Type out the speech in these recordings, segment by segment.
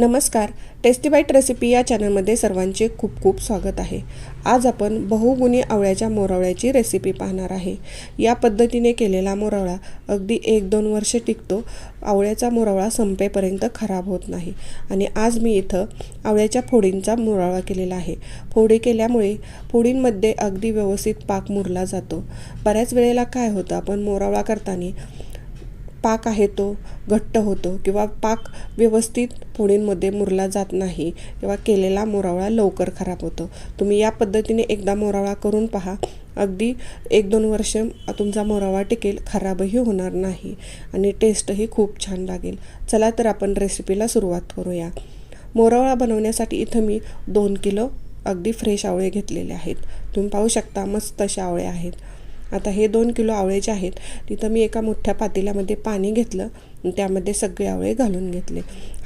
नमस्कार tasty bite recipe या चॅनलमध्ये सर्वांचे खूप खूप स्वागत आहे. आज आपण बहुगुणी आवळ्याच्या मोरावळ्याची रेसिपी पाहणार आहे. या पद्धतीने केलेला मोरावळा अगदी एक दोन वर्ष टिकतो. आवळ्याचा मोरावळा संपेपर्यंत खराब होत नाही. आणि आज मी इथं आवळ्याच्या फोडींचा मोरावळा केलेला आहे. फोडी केल्यामुळे फोडींमध्ये अगदी व्यवस्थित पाक मुरला जातो. बऱ्याच वेळेला काय होतं आपण मोरावळा करताना पाक आहे तो घट्ट होतो किंवा पाक व्यवस्थित फोडींमध्ये मुरला जात नाही किंवा केलेला मोरावळा लवकर खराब होतो. तुम्ही या पद्धतीने एकदा मोरावळा करून पहा. अगदी एक दोन वर्ष तुमचा मोरावळा टिकेल खराबही होणार नाही आणि टेस्टही खूप छान लागेल. चला तर आपण रेसिपीला सुरुवात करूया. मोरावळा बनवण्यासाठी इथं मी दोन किलो अगदी फ्रेश आवळे घेतलेले आहेत. तुम्ही पाहू शकता मस्त असे आवळे आहेत. आता हे दोन किलो आवळे जे आहेत तिथं मी एका मोठ्या पातेल्यामध्ये पाणी घेतलं. त्यामध्ये सगळे आवळे घालून घेतले.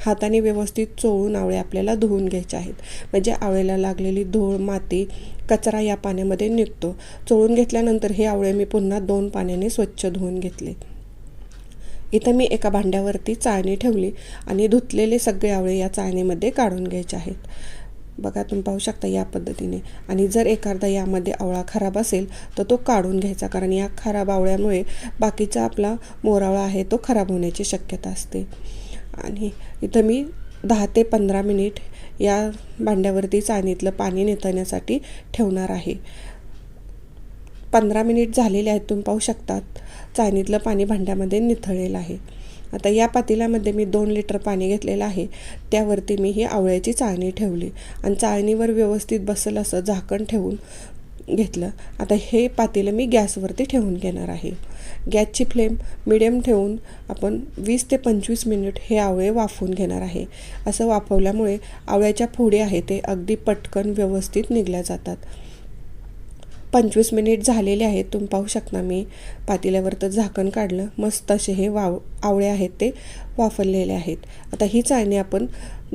हाताने व्यवस्थित चोळून आवळे आपल्याला धुवून घ्यायचे आहेत. म्हणजे आवळ्याला लागलेली धूळ माती कचरा या पाण्यामध्ये निघतो. चोळून घेतल्यानंतर हे आवळे मी पुन्हा दोन पाण्याने स्वच्छ धुवून घेतले. इथं मी एका भांड्यावरती चाळणी ठेवली आणि धुतलेले सगळे आवळे या चाळणीमध्ये काढून घ्यायचे आहेत. बघा तुम्ही पाहू शकता या पद्धतीने. आणि जर एखादा यामध्ये आवळा खराब असेल तर तो काढून घ्यायचा. कारण या खराब आवळ्यामुळे बाकीचा आपला मोरावळा आहे तो खराब होण्याची शक्यता असते. आणि इथं मी दहा ते पंधरा मिनिट या भांड्यावरती चाळणीतलं पाणी निथळण्यासाठी ठेवणार आहे. पंधरा मिनिट झालेले आहेत तुम्ही पाहू शकतात. चाळणीतलं पाणी भांड्यामध्ये निथळलेलं आहे. आता या पातेल्यामध्ये मी दोन लिटर पाणी घेतलेलं आहे. त्यावरती मी ही आवळ्याची चाळणी ठेवली आणि चाळणीवर व्यवस्थित बसल असं झाकण ठेवून घेतलं. आता हे पातेलं मी गॅसवरती ठेवून घेणार आहे. गॅसची फ्लेम मिडियम ठेवून आपण वीस ते पंचवीस मिनिट हे आवळे वाफवून घेणार आहे. असं वाफवल्यामुळे आवळ्याच्या फोडी आहे ते अगदी पटकन व्यवस्थित निघल्या जातात. पंचवीस मिनिट झालेले आहेत. तुम्ही पाहू शकता मी पातेल्यावर तर झाकण काढलं. मस्त असे हे वाव आवळे आहेत ते वाफरलेले आहेत. आता ही चाळणी आपण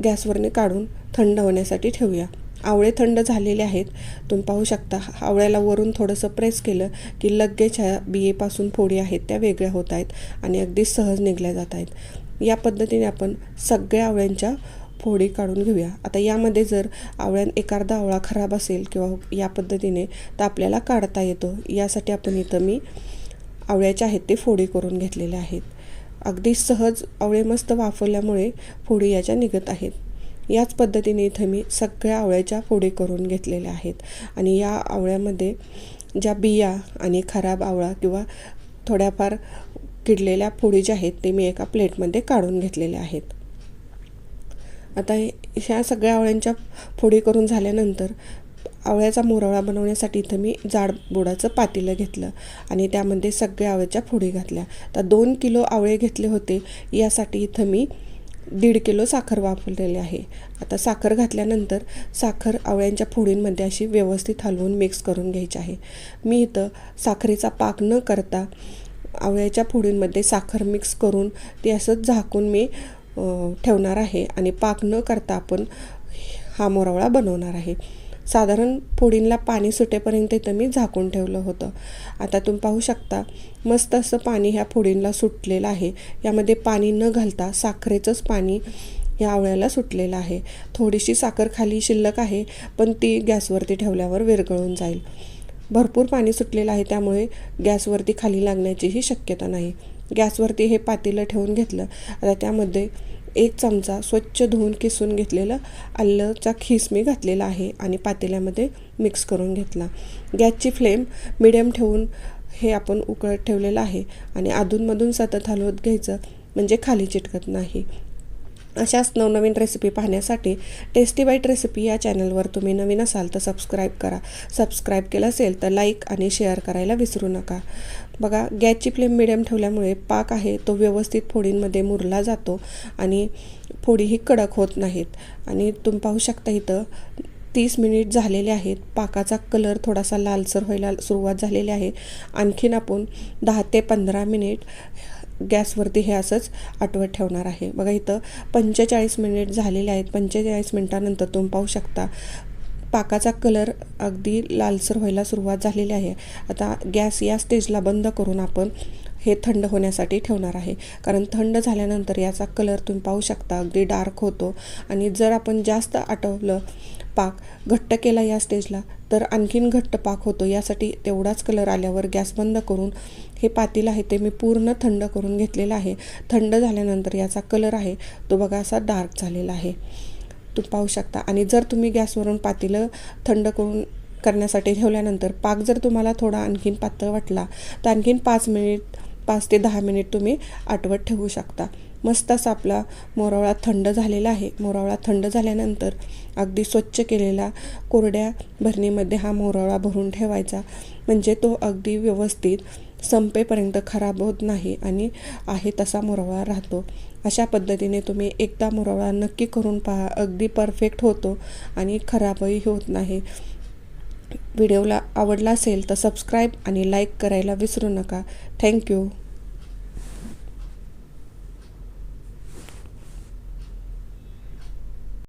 गॅसवरने काढून थंड होण्यासाठी ठेवूया. आवळे थंड झालेले आहेत. तुम्ही पाहू शकता आवळ्याला वरून थोडंसं प्रेस केलं की लगेच ह्या बियेपासून फोडी आहेत त्या वेगळ्या होत आहेत आणि अगदी सहज निघल्या जात आहेत. या पद्धतीने आपण सगळ्या आवळ्यांच्या फोडी काढून घेऊया. आता यामध्ये जर आवळ्यान एखादा आवळा खराब असेल किंवा या पद्धतीने तर आपल्याला काढता येतो. यासाठी आपण इथं मी आवळ्याच्या आहेत ते फोडी करून घेतलेले आहेत. अगदी सहज आवळे मस्त वाफवल्यामुळे फोडी याच्या निघत आहेत. याच पद्धतीने इथं मी सगळ्या आवळ्याच्या फोडी करून घेतलेल्या आहेत. आणि या आवळ्यामध्ये ज्या बिया आणि खराब आवळा किंवा थोड्याफार किडलेल्या फोडी ज्या आहेत ते मी एका प्लेटमध्ये काढून घेतलेल्या आहेत. आता ह्या सगळ्या आवळ्यांच्या फोडी करून झाल्यानंतर आवळ्याचा मोरावळा बनवण्यासाठी इथं मी जाड बोडाचं पातेलं घेतलं आणि त्यामध्ये सगळ्या आवळ्याच्या फोडी घातल्या. तर दोन किलो आवळे घेतले होते यासाठी इथं मी दीड किलो साखर वापरलेली आहे. आता साखर घातल्यानंतर साखर आवळ्यांच्या फोडींमध्ये अशी व्यवस्थित हलवून मिक्स करून घ्यायची आहे. मी इथं साखरेचा पाक न करता आवळ्याच्या फोडींमध्ये साखर मिक्स करून ते असंच झाकून मी ठेवणार आहे आणि पाक न करता आपण हा मोरावळा बनवणार आहे. साधारण फोडींला पाणी सुटेपर्यंत इथं मी झाकून ठेवलं होतं. आता तुम्ही पाहू शकता मस्त असं पाणी ह्या फोडींला सुटलेलं आहे. यामध्ये पाणी न घालता साखरेचंच पाणी या आवळ्याला सुटलेलं आहे. थोडीशी साखर खाली शिल्लक आहे पण ती गॅसवरती ठेवल्यावर विरघळून जाईल. भरपूर पाणी सुटलेलं आहे त्यामुळे गॅसवरती खाली लागण्याचीही शक्यता नाही. गॅसवरती हे पातेलं ठेवून घेतलं. आता त्यामध्ये एक चमचा स्वच्छ धुवून किसून घेतलेलं आल्लचा खीस मी घातलेला आहे आणि पातेल्यामध्ये मिक्स करून घेतला. गॅसची फ्लेम मिडियम ठेवून हे आपण उकळत ठेवलेलं आहे आणि अधूनमधून सतत हलवत घ्यायचं म्हणजे खाली चिटकत नाही. अशाच नवनवीन रेसिपी पाहण्यासाठी टेस्टी बाईट रेसिपी या चॅनलवर तुम्ही नवीन असाल तर सबस्क्राईब करा. सबस्क्राईब केलं असेल तर लाईक आणि शेअर करायला विसरू नका. बघा गॅसची फ्लेम मिडियम ठेवल्यामुळे पाक आहे तो व्यवस्थित फोडींमध्ये मुरला जातो आणि फोडीही कडक होत नाहीत. आणि तुम्ही पाहू शकता इथं तीस मिनिट झालेले आहेत. पाकाचा कलर थोडासा लालसर व्हायला सुरुवात झालेली आहे. आणखीन आपण दहा ते पंधरा मिनिट गॅसवरती हे असंच आठवत ठेवणार आहे. बघा इथं पंचेचाळीस मिनिट झालेले आहेत. पंचेचाळीस मिनटानंतर तुम्ही पाहू शकता. पाकाचा कलर अगदी लालसर व्हायला सुरुवात झालेली आहे. आता गॅस या स्टेजला बंद करून आपण हे थंड होण्यासाठी ठेवणार आहे. कारण थंड झाल्यानंतर याचा कलर तुम्ही पाहू शकता अगदी डार्क होतो. आणि जर आपण जास्त आटवलं पाक घट्ट केला या स्टेजला तर आणखीन घट्ट पाक होतो. यासाठी तेवढाच कलर आल्यावर गॅस बंद करून हे पातील आहे ते मी पूर्ण थंड करून घेतलेलं आहे. थंड झाल्यानंतर याचा कलर आहे तो बघा असा डार्क झालेला आहे. पाहू शकता. आणि जर तुम्ही गॅसवरून पातेलं थंड करून करण्यासाठी ठेवल्यानंतर पाक जर तुम्हाला थोडा आणखीन पातळ वाटला तर आणखीन पाच मिनिट पाच ते दहा मिनिट तुम्ही आटवत ठेवू शकता. मस्त असा आपला मोरावळा थंड झालेला आहे. मोरावळा थंड झाल्यानंतर अगदी स्वच्छ केलेला कोरड्या भरणीमध्ये हा मोरावळा भरून ठेवायचा. म्हणजे तो अगदी व्यवस्थित संपेपर्यंत खराब होत नाही आणि आहे तसा मुरवळा राहतो. अशा पद्धतीने तुम्ही एकदा मुरवळा नक्की करून पहा. अगदी परफेक्ट होतो आणि खराबही होत नाही. व्हिडिओला आवडला असेल तर सबस्क्राईब आणि लाईक करायला विसरू नका. थँक्यू